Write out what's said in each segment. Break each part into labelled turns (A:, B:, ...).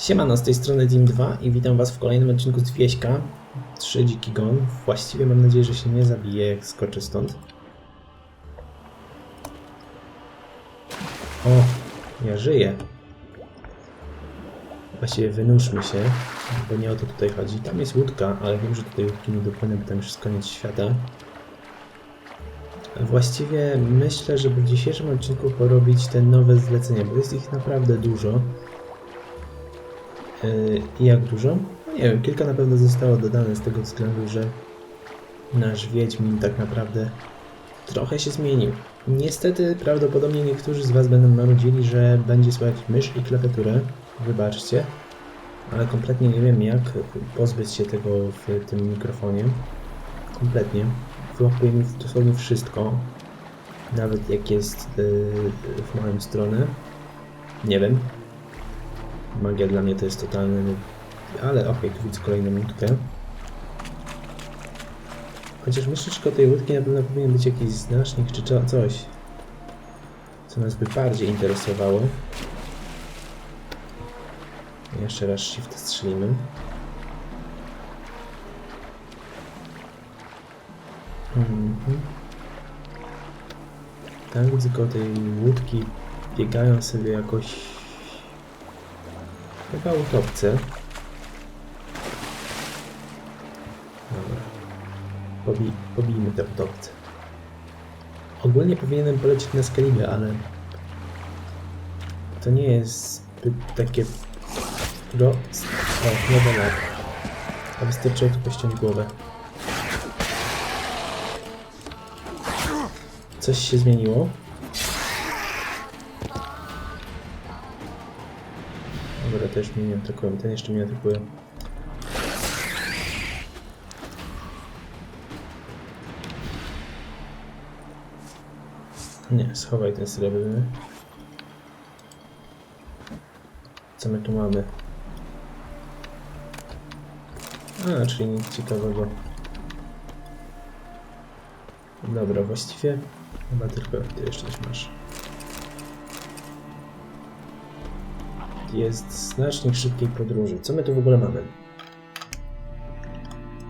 A: Siemano, z tej strony Team 2 i witam was w kolejnym odcinku z Wieśka 3 Dziki Gon. Właściwie mam nadzieję, że się nie zabije, jak skoczę stąd. O, ja żyję. Właściwie wynurzmy się, bo nie o to tutaj chodzi. Tam jest łódka, ale wiem, że tutaj łódki nie dopłynę, bo tam już jest koniec świata. Właściwie myślę, żeby w dzisiejszym odcinku porobić te nowe zlecenia, bo jest ich naprawdę dużo. Yy, I jak dużo? No nie wiem, kilka na pewno zostało dodane z tego względu, że nasz Wiedźmin tak naprawdę trochę się zmienił. Niestety prawdopodobnie niektórzy z Was będą marudzili, że będzie słychać mysz i klawiaturę. Wybaczcie, ale kompletnie nie wiem jak pozbyć się tego w tym mikrofonie. Kompletnie. Wyłapuje mi dosłownie wszystko. Nawet jak jest yy, w moją stronę. Nie wiem, Magia dla mnie to jest totalny... Ale okej, tu widzę kolejną łódkę. Chociaż myślę, że tej łódki na pewno powinien być jakiś znacznik czy coś. Co nas by bardziej interesowało. Jeszcze raz shift strzelimy. Mhm. Tak, widzę koło tej łódki biegają sobie jakoś Chyba utopce. Dobra. Pobi pobijmy te utopce. Ogólnie powinienem polecieć na Skalibę, ale to nie jest takie pro... O, nowe lag. A wystarczyło tylko ściąć głowę. Coś się zmieniło. Dobra, też mnie nie atakują. Ten jeszcze mnie atakuje. Nie, schowaj ten srebrny. Co my tu mamy? A, czyli nic ciekawego. Dobra, właściwie chyba tylko ty jeszcze coś masz. Jest znacznik szybkiej podróży. Co my tu w ogóle mamy?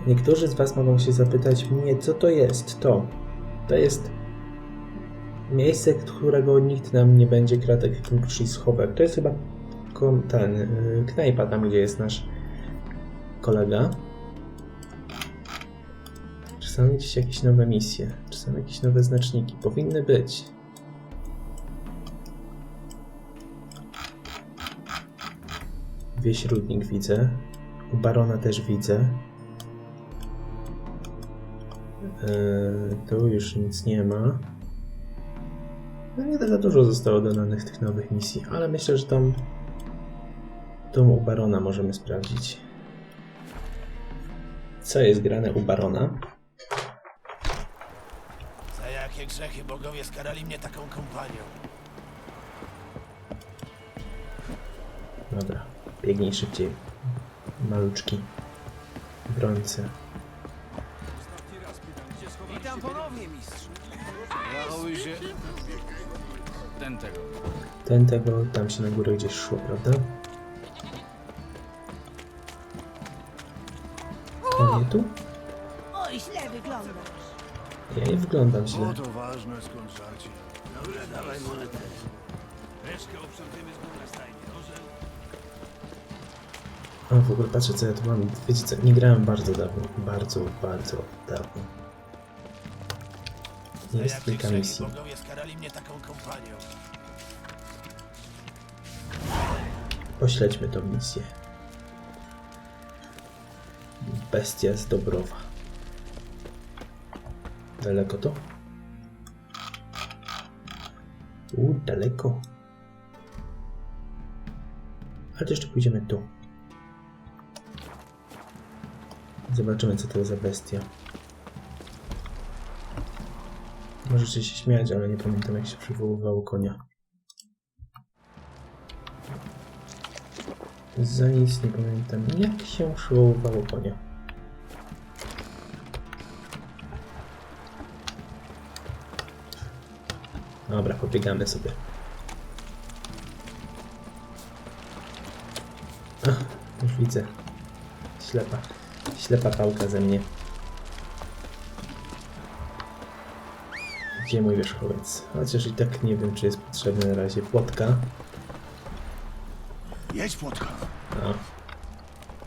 A: Niektórzy z Was mogą się zapytać mnie, co to jest to? To jest miejsce, którego nikt nam nie będzie kradł, jak czyli schowek. To jest chyba ten, yy, knajpa tam, gdzie jest nasz kolega. Czy są jakieś nowe misje? Czy są jakieś nowe znaczniki? Powinny być. Wieś Rudnik widzę. U Barona też widzę. Yy, tu już nic nie ma. No nie za dużo zostało dodanych tych nowych misji, ale myślę, że tam tą u Barona możemy sprawdzić. Co jest grane u Barona?
B: Za jakie grzechy bogowie skarali mnie taką kompanią?
A: Dobra, biegnij szybciej. Maluczki. Brońce.
B: Witam ponownie. Zachołuj się.
C: Ten tego.
A: Ten tego, tam się na górę gdzieś szło, prawda? To nie tu?
D: Oj, źle wyglądasz.
A: Ja nie wyglądam źle.
B: To ważne skąd żarcie. Dobra, dawaj monetę. Reszkę z góry stajnie.
A: A w ogóle patrzę co ja tu mam. Wiecie co, nie grałem bardzo dawno. Bardzo, bardzo dawno.
B: Za
A: Jest kilka misji.
B: bogowie skarali mnie taką kompanią?
A: Pośledźmy tą misję. Bestia z Dobrowa. Daleko to? U, daleko. Ale jeszcze pójdziemy tu. Zobaczymy, co to za bestia. Możecie się śmiać, ale nie pamiętam, jak się przywoływało konia. Za nic nie pamiętam, jak się przywoływało konia. Dobra, pobiegamy sobie. Ach, już widzę. Ślepa. Ślepa pałka ze mnie. Gdzie mój wierzchołek? Chociaż i tak nie wiem, czy jest potrzebny na razie płotka.
B: Jedź, płotka.
A: No.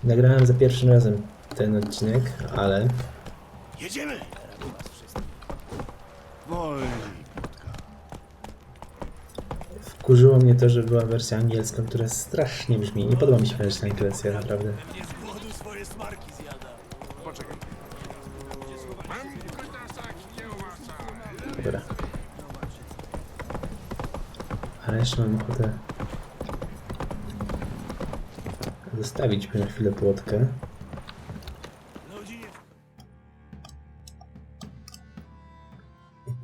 A: Nagrałem za pierwszym razem ten odcinek, ale
B: Jedziemy! Wolniej.
A: wkurzyło mnie to, że była wersja angielska, która strasznie brzmi. Nie podoba mi się wersja angielska, naprawdę. Dobra. Ale jeszcze mam ochotę zostawić na chwilę płotkę.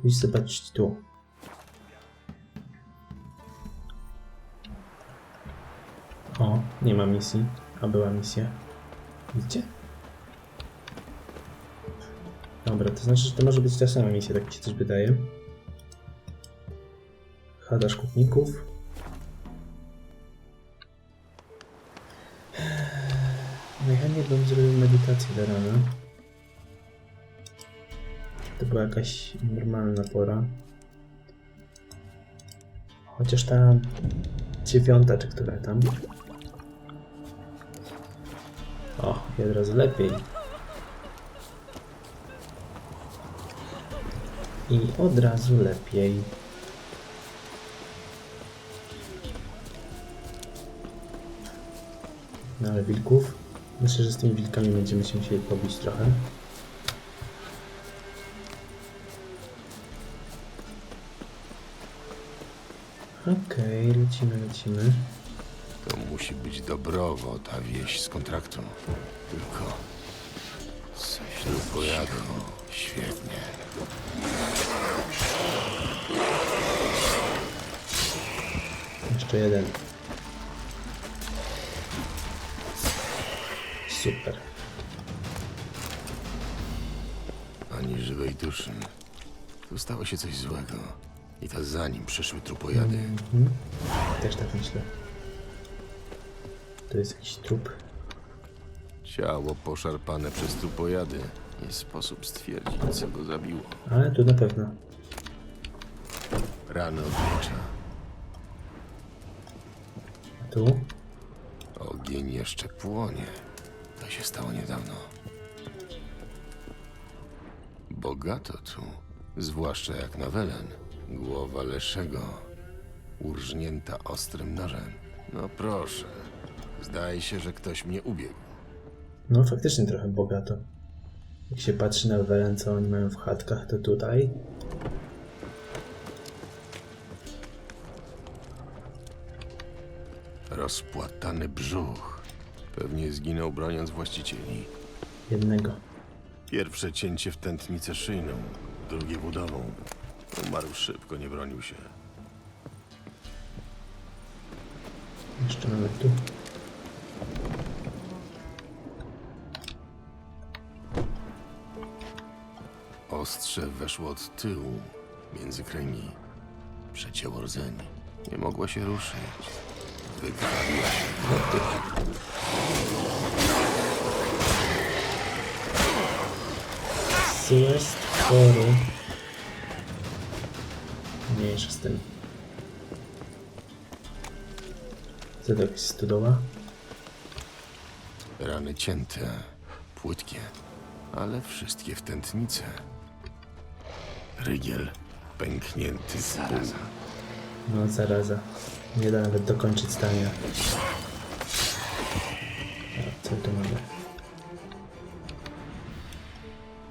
A: I zobaczyć tu. O, nie ma misji, a była misja. Widzicie? To znaczy, że to może być ta sama misja, tak mi się coś wydaje. Chata szkutników. Najchętniej bym zrobił medytację do rana. To była jakaś normalna pora. Chociaż ta dziewiąta, czy która tam. O, i od lepiej. I od razu lepiej. No ale wilków? Myślę, że z tymi wilkami będziemy się musieli pobić trochę. Okej, lecimy, lecimy.
E: To musi być dobrowo, ta wieś z kontraktu. Tylko... Coś tu pojadą. Świetnie.
A: Jeszcze jeden. Super.
E: Ani żywej duszy. Tu stało się coś złego. I to zanim przyszły trupojady.
A: Mhm. Też tak myślę. To jest jakiś trup.
E: Ciało poszarpane przez trupojady. Nie sposób stwierdzić, co go zabiło.
A: Ale tu na pewno.
E: Rany od miecza.
A: A tu?
E: Ogień jeszcze płonie. To się stało niedawno. Bogato tu, zwłaszcza jak na Welen. Głowa Leszego, urżnięta ostrym nożem. No proszę, zdaje się, że ktoś mnie ubiegł.
A: No faktycznie trochę bogato. Jak się patrzy na Welen, co oni mają w chatkach, to tutaj.
E: Rozpłatany brzuch. Pewnie zginął broniąc właścicieli.
A: Jednego.
E: Pierwsze cięcie w tętnicę szyjną, drugie budową. Umarł szybko, nie bronił się.
A: Jeszcze mamy tu.
E: Ostrze weszło od tyłu, między kręgi. Przecięło rdzeń. Nie mogła się ruszyć. Wykrwawiła się.
A: Złe stwory. Mniejsza z tym. Co to jakaś stodoła?
E: Rany cięte, płytkie, ale wszystkie w tętnicę. Rygiel pęknięty pół.
A: No zaraza. Nie da nawet dokończyć stania. Co tu mamy?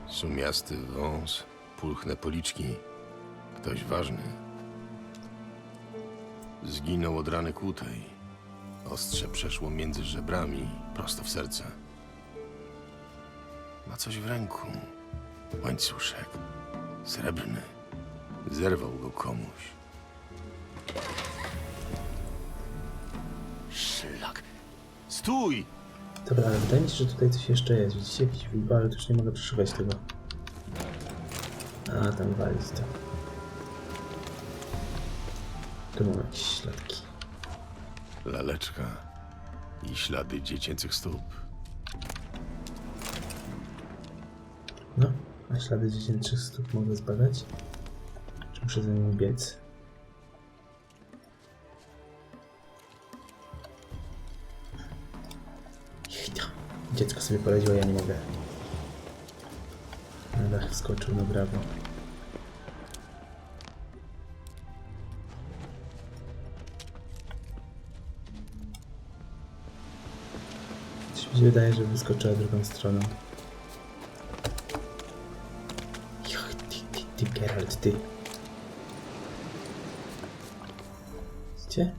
E: Sumiasty wąs, pulchne policzki. Ktoś ważny. Zginął od rany kłutej. Ostrze przeszło między żebrami, prosto w serce. Ma coś w ręku. Łańcuszek. Srebrny. Zerwał go komuś. Szlak. Stój!
A: Dobra, ale wydaje mi się, że tutaj coś jeszcze jest. Widzicie jakiś wilk, ale też nie mogę przeszukać tego. A, tam walić to. Tu mam jakieś śladki.
E: Laleczka. I ślady dziecięcych stóp.
A: No, a ślady dziecięcych stóp mogę zbadać? Czy muszę za nimi biec? Dziecko sobie poradziło, ja nie mogę. Na dach wskoczył, no brawo. Coś mi się wydaje, że wyskoczyła drugą stroną. Jach, ty, ty, ty, Geralt, ty. Gdzie?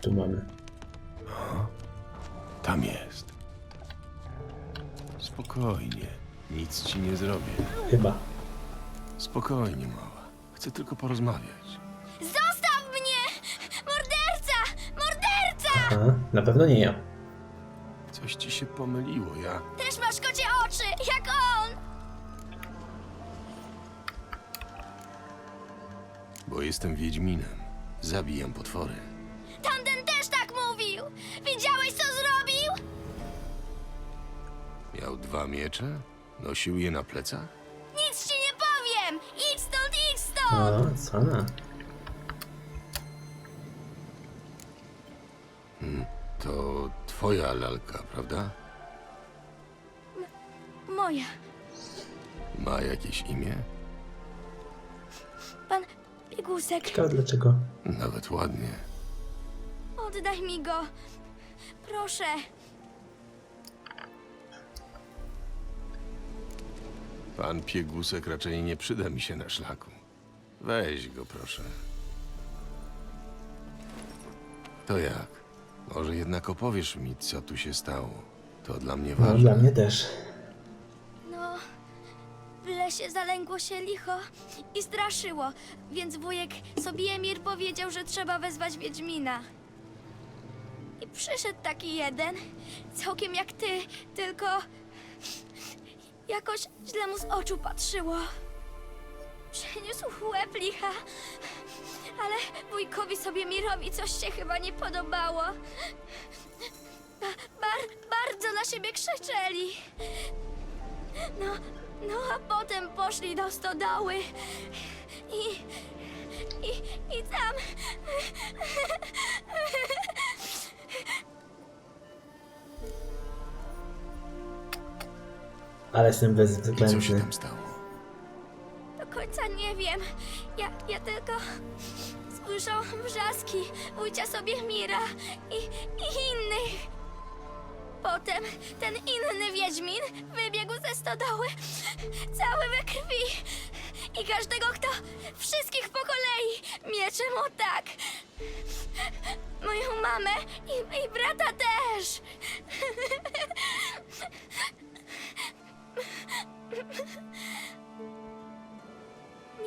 A: Tu mamy.
E: Spokojnie. Nic ci nie zrobię.
A: Chyba.
E: Spokojnie, mała. Chcę tylko porozmawiać.
F: Zostaw mnie! Morderca! Morderca!
A: Aha, na pewno nie ja.
E: Coś ci się pomyliło, ja...
F: Też masz kocie oczy, jak on!
E: Bo jestem Wiedźminem. Zabijam potwory.
F: Tamten też tak mówił! Widziałeś, co zrobił?
E: Miał dwa miecze? Nosił je na plecach?
F: Nic ci nie powiem! Idź stąd, idź stąd!
A: O, co ona?
E: To twoja lalka, prawda?
F: Moja.
E: Ma jakieś imię?
F: Pan Biegusek,
A: Ciekawe dlaczego.
E: Nawet ładnie.
F: oddaj mi go. Proszę.
E: Pan Piegusek raczej nie przyda mi się na szlaku. Weź go, proszę. To jak? Może jednak opowiesz mi, co tu się stało. To dla mnie
A: No,
E: ważne.
A: dla mnie też.
F: No, w lesie zalęgło się licho i straszyło, więc wujek Sobiemir powiedział, że trzeba wezwać Wiedźmina. I przyszedł taki jeden, całkiem jak ty, tylko jakoś źle mu z oczu patrzyło. Przeniósł łeb licha, ale wujkowi Sobiemirowi coś się chyba nie podobało. Ba bar bardzo na siebie krzyczeli. No, no a potem poszli do stodoły i, i, i tam...
A: Ale jestem
E: I co się
A: bezwzględny.
E: tam stało?
F: Do końca nie wiem. Ja, ja tylko słyszałam wrzaski wujcia sobie Mira i, i innych. Potem ten inny Wiedźmin wybiegł ze stodoły, cały we krwi. I każdego, kto... Wszystkich po kolei mieczem o tak. Moją mamę i, i brata też.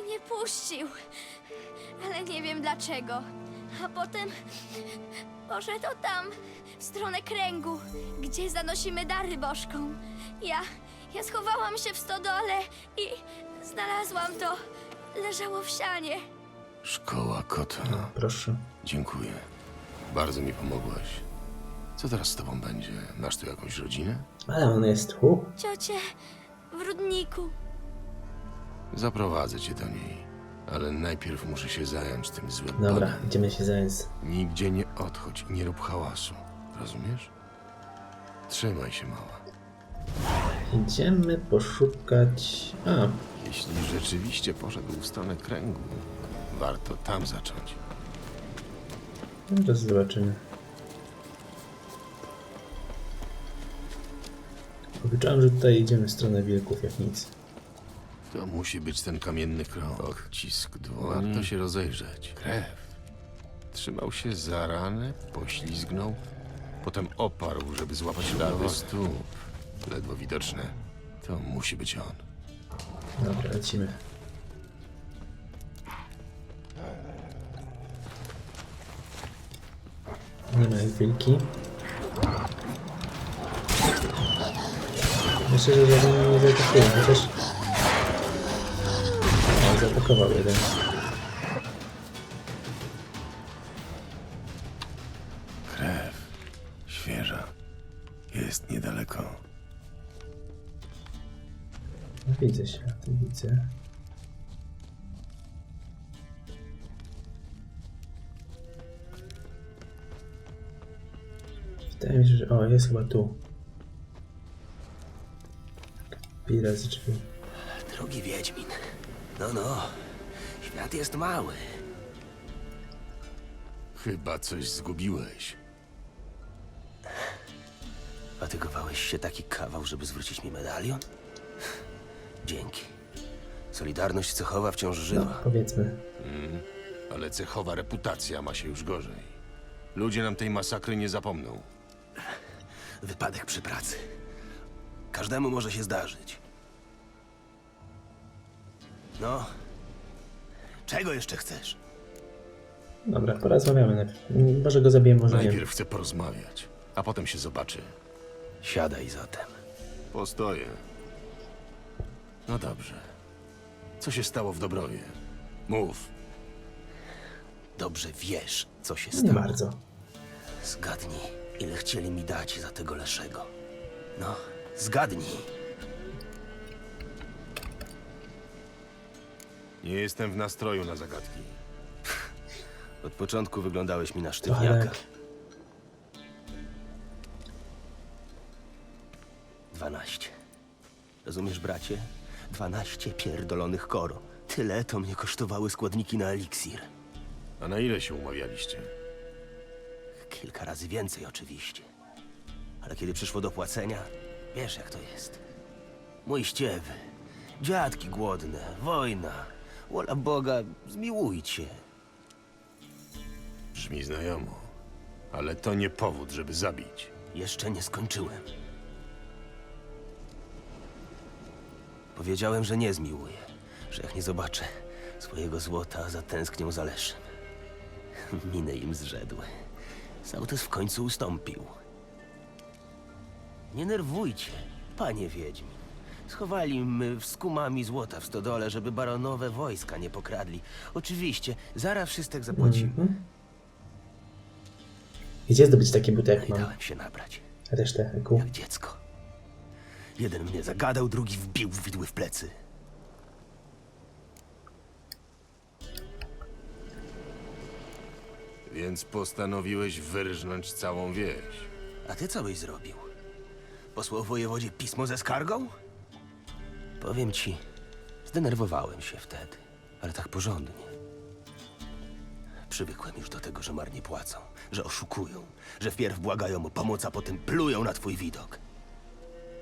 F: Mnie puścił, ale nie wiem dlaczego. A potem poszedł tam, w stronę kręgu, gdzie zanosimy dary bożką. Ja, ja schowałam się w stodole i znalazłam to. Leżało w sianie.
E: Szkoła kota.
A: Proszę.
E: Dziękuję. Bardzo mi pomogłaś. Co teraz z tobą będzie? Masz tu jakąś rodzinę?
A: Ale on jest tu.
F: Ciocie w Rudniku.
E: Zaprowadzę cię do niej. Ale najpierw muszę się zająć tym złym
A: Dobra,
E: panem.
A: idziemy się zająć.
E: Nigdzie nie odchodź i nie rób hałasu. Rozumiesz? Trzymaj się, mała.
A: Idziemy poszukać... A,
E: Jeśli rzeczywiście poszedł w stronę kręgu, warto tam zacząć.
A: no to zobaczymy. Obliczałem, że tutaj idziemy w stronę wilków, jak nic.
E: To musi być ten kamienny krąg. Odcisk dłoni. Warto się rozejrzeć. Krew. Trzymał się za ranę, poślizgnął, potem oparł, żeby złapać ślady stóp. Ledwo widoczne. To musi być on.
A: Dobra, lecimy. Nie ma jak wilki. Myślę, że żaden nie zaatakują, chociaż... O, zaatakował jeden. Krew. Świeża.
E: Jest niedaleko.
A: No, widzę świat, widzę. Wydaje mi się, że... O, jest chyba tu. Pira z drzwi.
G: Drogi Wiedźmin. No, no. Świat jest mały.
E: Chyba coś zgubiłeś.
G: Fatygowałeś się taki kawał, żeby zwrócić mi medalion? Dzięki. Solidarność cechowa wciąż
A: No,
G: żywa.
A: powiedzmy.
E: Ale cechowa reputacja ma się już gorzej. Ludzie nam tej masakry nie zapomną.
G: Wypadek przy pracy. Każdemu może się zdarzyć. No. Czego jeszcze chcesz?
A: Dobra, porozmawiamy najpierw. Może go zabiję, może nie.
E: Najpierw chcę porozmawiać, a potem się zobaczy.
G: Siadaj zatem.
E: Postoję. No dobrze. Co się stało w Dobrowie? Mów.
G: Dobrze wiesz, co się
A: Nie
G: stało.
A: bardzo.
G: Zgadnij, ile chcieli mi dać za tego Leszego. No, zgadnij.
E: Nie jestem w nastroju na zagadki.
G: Od początku wyglądałeś mi na sztywniaka. Dwanaście. Rozumiesz, bracie? Dwanaście pierdolonych koro. Tyle to mnie kosztowały składniki na eliksir.
E: A na ile się umawialiście?
G: Kilka razy więcej oczywiście. Ale kiedy przyszło do płacenia, wiesz jak to jest. Mój ściewy, dziadki głodne, wojna. Wola Boga, zmiłujcie.
E: Brzmi znajomo. Ale to nie powód, żeby zabić.
G: Jeszcze nie skończyłem. Powiedziałem, że nie zmiłuję, że jak nie zobaczę swojego złota, zatęsknią za Leszem. Miny im zrzedły. Sautes w końcu ustąpił. Nie nerwujcie, panie Wiedźmin. Schowali my z kumami złota w stodole, żeby baronowe wojska nie pokradli. Oczywiście, zaraz wszystek zapłacimy.
A: Mhm. Gdzie zdobyć takie buty
G: No
A: jak
G: i
A: mam?
G: dałem się nabrać.
A: Resztę eku.
G: Jak dziecko. Jeden mnie zagadał, drugi wbił w widły w plecy.
E: Więc postanowiłeś wyrżnąć całą wieś.
G: A ty co byś zrobił? Posłał wojewodzie pismo ze skargą? Powiem ci, zdenerwowałem się wtedy, ale tak porządnie. Przywykłem już do tego, że marnie płacą, że oszukują, że wpierw błagają o pomoc, a potem plują na twój widok.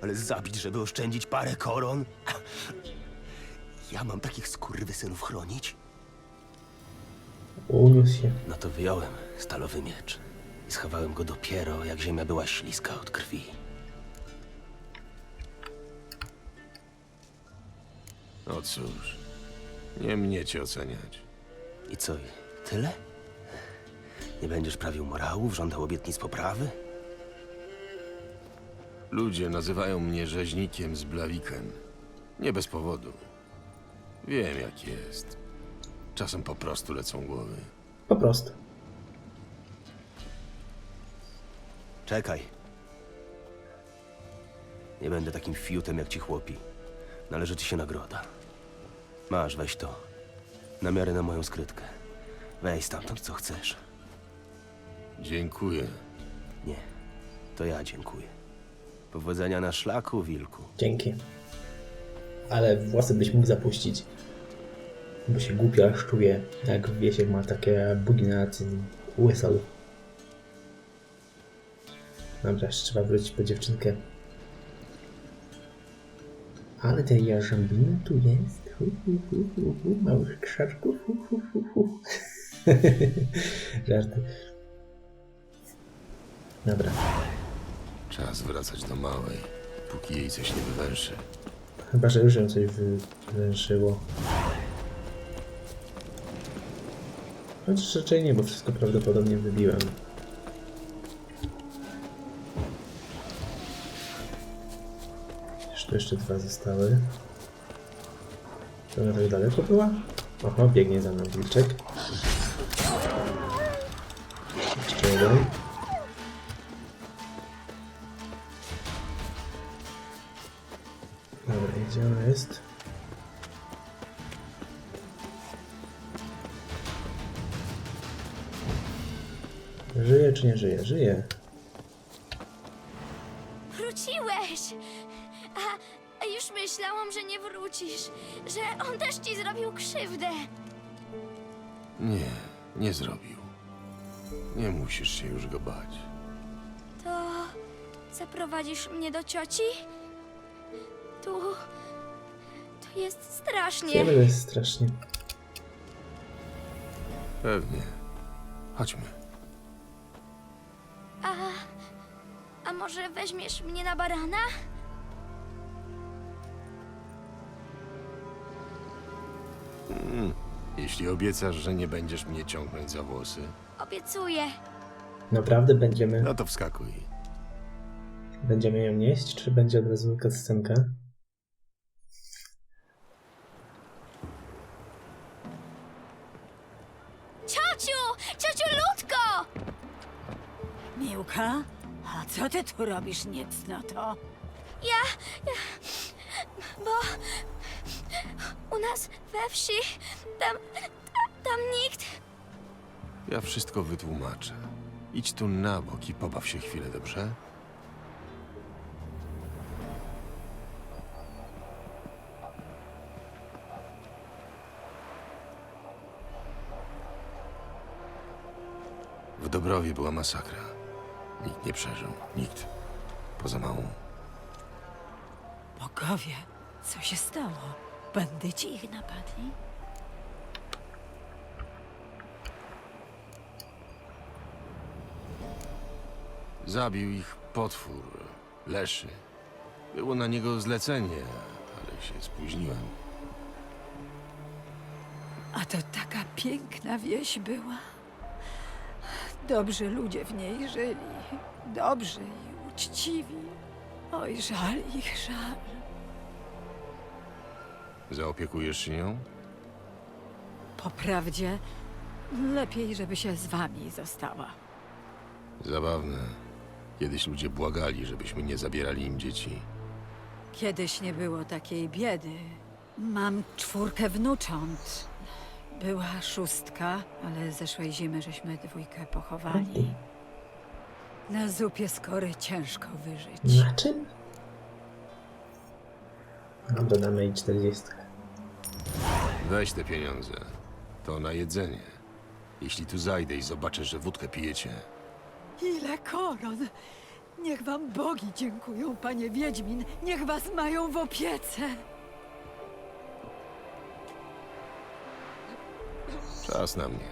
G: Ale zabić, żeby oszczędzić parę koron? Ja mam takich skurwysynów chronić?
A: Uniósł się.
G: No to wyjąłem stalowy miecz i schowałem go dopiero, jak ziemia była śliska od krwi.
E: No cóż, nie mnie cię oceniać.
G: I co, tyle? Nie będziesz prawił morałów, żądał obietnic poprawy?
E: Ludzie nazywają mnie rzeźnikiem z Blaviken. Nie bez powodu. Wiem jak jest. Czasem po prostu lecą głowy.
A: Po prostu.
G: Czekaj. Nie będę takim fiutem jak ci chłopi. Należy ci się nagroda. Masz, weź to. Na miarę na moją skrytkę. Weź stamtąd, co chcesz.
E: Dziękuję.
G: Nie, to ja dziękuję. Powodzenia na szlaku, wilku.
A: Dzięki. Ale włosy byś mógł zapuścić. Bo się głupio aż czuje, jak Wiesiek ma takie bugi na tym łysol. Dobra, jeszcze trzeba wrócić po dziewczynkę. Ale tej jarzębiny tu jest. Hu, hu, hu, hu, hu. Małych krzaczków. Hu, hu, hu, hu. Żarty. Dobra.
E: Czas wracać do małej, póki jej coś nie wywęszy.
A: Chyba, że już ją coś wywęszyło. Chociaż raczej nie, bo wszystko prawdopodobnie wybiłem. Jeszcze dwa zostały. To jakoś daleko była? Aha, biegnie za nami wilczek. Jeszcze jeden. Dobra, gdzie ona jest? Żyje czy nie żyje? Żyje.
F: Wrócisz, że on też ci zrobił krzywdę.
E: Nie, nie zrobił. Nie musisz się już go bać.
F: To zaprowadzisz mnie do cioci? Tu. Tu jest strasznie.
A: Nie jest strasznie.
E: Pewnie. Chodźmy.
F: A. A może weźmiesz mnie na barana?
E: Jeśli obiecasz, że nie będziesz mnie ciągnąć za włosy,
F: Obiecuję.
A: Naprawdę będziemy,
E: no to wskakuj.
A: będziemy ją nieść, czy będzie od razu cutscenka?
F: Ciociu! Ciociu Ludko!
D: Miłka? A co ty tu robisz, niecnoto?
F: Ja. ja bo. U nas we wsi. Tam. Tam nikt.
E: Ja wszystko wytłumaczę. Idź tu na bok i pobaw się chwilę, dobrze? W Dobrowie była masakra. Nikt nie przeżył. Nikt. Poza małą.
D: Bogowie, co się stało? Bandyci ich napadli?
E: Zabił ich potwór. Leszy. Było na niego zlecenie, ale się spóźniłem.
D: A to taka piękna wieś była. Dobrzy ludzie w niej żyli. Dobrzy i uczciwi. Oj, żal ich, żal.
E: Zaopiekujesz się nią?
D: Po prawdzie, lepiej, żeby się z wami została.
E: Zabawne. Kiedyś ludzie błagali, żebyśmy nie zabierali im dzieci.
D: Kiedyś nie było takiej biedy. Mam czwórkę wnucząt. Była szóstka, ale zeszłej zimy żeśmy dwójkę pochowali. Na zupie skory ciężko wyżyć.
A: Na czym? No, dodamy i 40.
E: Weź te pieniądze. To na jedzenie. Jeśli tu zajdę i zobaczę, że wódkę pijecie,
D: Ile koron! Niech wam bogi dziękują, panie Wiedźmin. Niech was mają w opiece.
E: czas na mnie.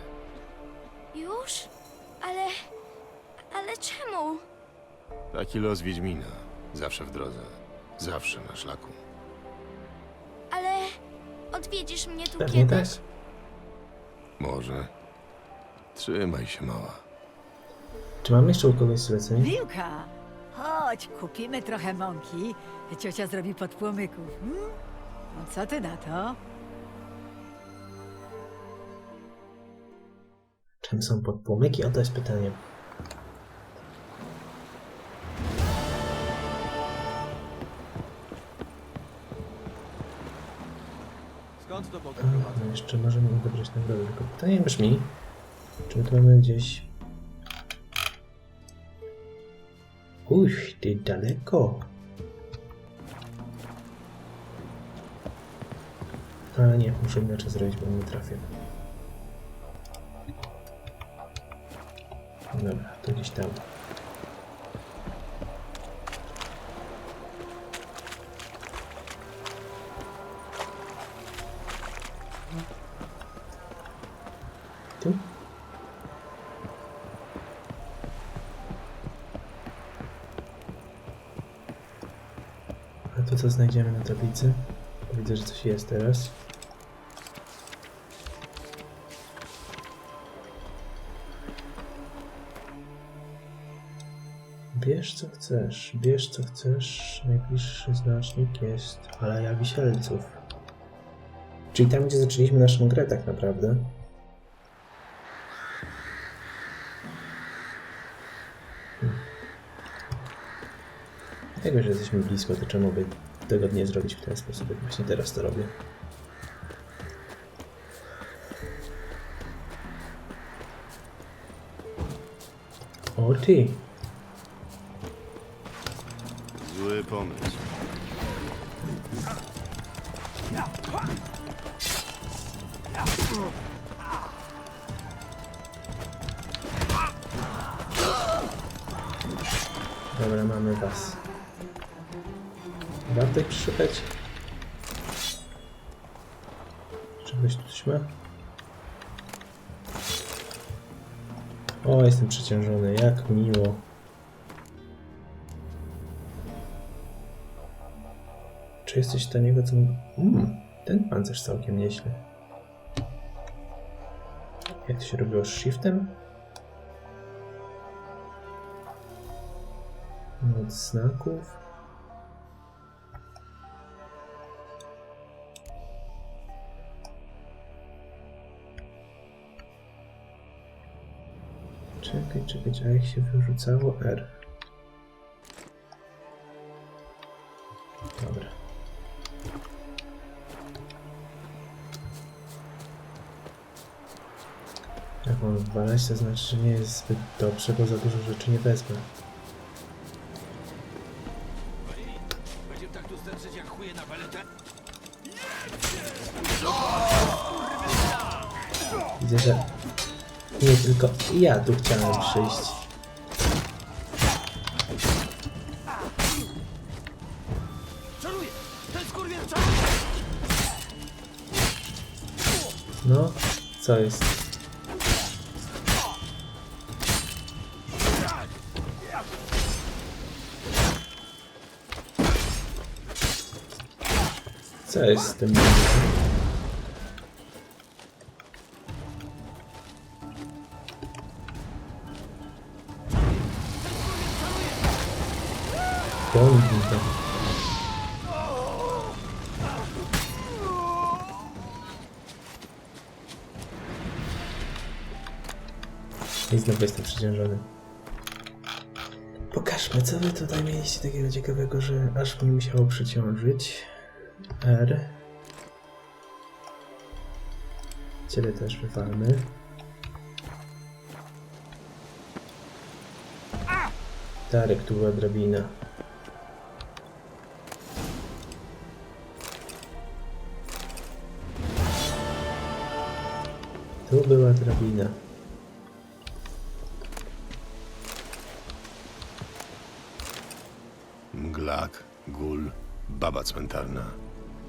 F: Już? Ale. Ale czemu?
E: Taki los Wiedźmina. Zawsze w drodze. Zawsze na szlaku.
F: Odwiedzisz mnie tu
A: Pewnie tak.
F: kiedyś?
E: Może. Trzymaj się, mała.
A: Czy mam jeszcze u kogoś zlecenie?
D: Miłka, chodź, kupimy trochę mąki. Ciocia zrobi podpłomyków. Hmm? No co ty na to?
A: Czym są podpłomyki? O to jest pytanie. Jeszcze możemy odebrać nagrodę. Tylko pytanie brzmi, czy tu mamy gdzieś... Uś, ty daleko. Ale nie, muszę inaczej zrobić, bo nie trafię. Dobra, to gdzieś tam. Co znajdziemy na tablicy? Widzę, że coś jest teraz. Bierz co chcesz, bierz co chcesz. Najbliższy znacznik jest Aleja Wisielców. Czyli tam, gdzie zaczęliśmy naszą grę tak naprawdę. Tego, że jesteśmy blisko, to czemu by tego nie zrobić w ten sposób, jak właśnie teraz to robię. O ty!
E: Zły pomysł.
A: Dobra, mamy was. Przeszukać? Czegoś tu ma? O, jestem przeciążony, jak miło. Czy jest coś taniego, co... Mm, ten pancerz całkiem nieźle. Jak to się robiło z shiftem? Od znaków. Czekaj, czekaj, a jak się wyrzucało R? Dobra. Jak mam wywalać, to znaczy, że nie jest zbyt dobrze, bo za dużo rzeczy nie wezmę. Tylko ja tu chciałem przyjść. No, co jest? Co jest z tym? Przeciążony. Pokażmy, co wy tutaj mieliście takiego ciekawego, że aż mnie musiało przeciążyć. R. Ciebie też wywalmy. Darek, tu była drabina. Tu była drabina.
E: Mglak, gul, baba cmentarna.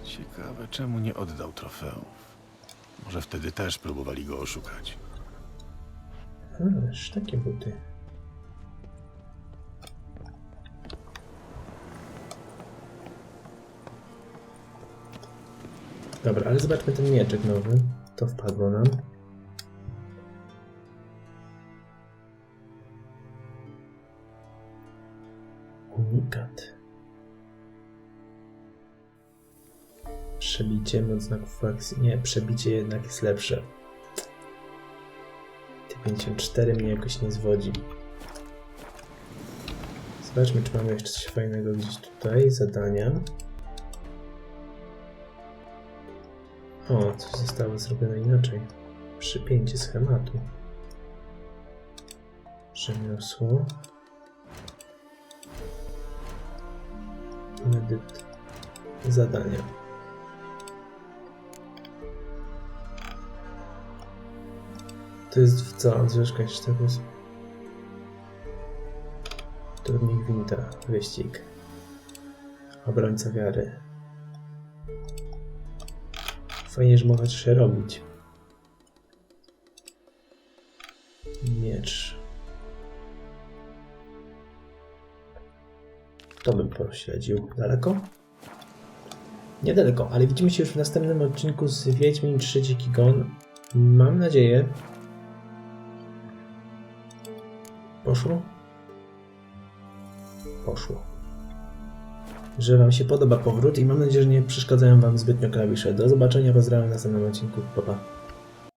E: Ciekawe, czemu nie oddał trofeów. Może wtedy też próbowali go oszukać.
A: Ależ takie buty. Dobra, ale zobaczmy ten mieczek nowy. To wpadło nam. Przebicie moc znaków akcji. Nie, przebicie jednak jest lepsze. T54 mnie jakoś nie zwodzi. Zobaczmy, czy mamy jeszcze coś fajnego gdzieś tutaj. Zadania. O, coś zostało zrobione inaczej. Przypięcie schematu. Rzemiosło. Medyt. Zadania. To jest w co? Odrzeszka jeszcze tak jest. Turniej Winta. Wyścig. Obrońca wiary. Fajnie, że można się robić. Miecz. To bym pośledził. Daleko? Niedaleko, ale widzimy się już w następnym odcinku z Wiedźmin 3 Dziki Gon. Mam nadzieję. Poszło? Poszło. Że Wam się podoba powrót i mam nadzieję, że nie przeszkadzają Wam zbytnio klawisze. Do zobaczenia, pozdrawiam w następnym odcinku. Pa, pa.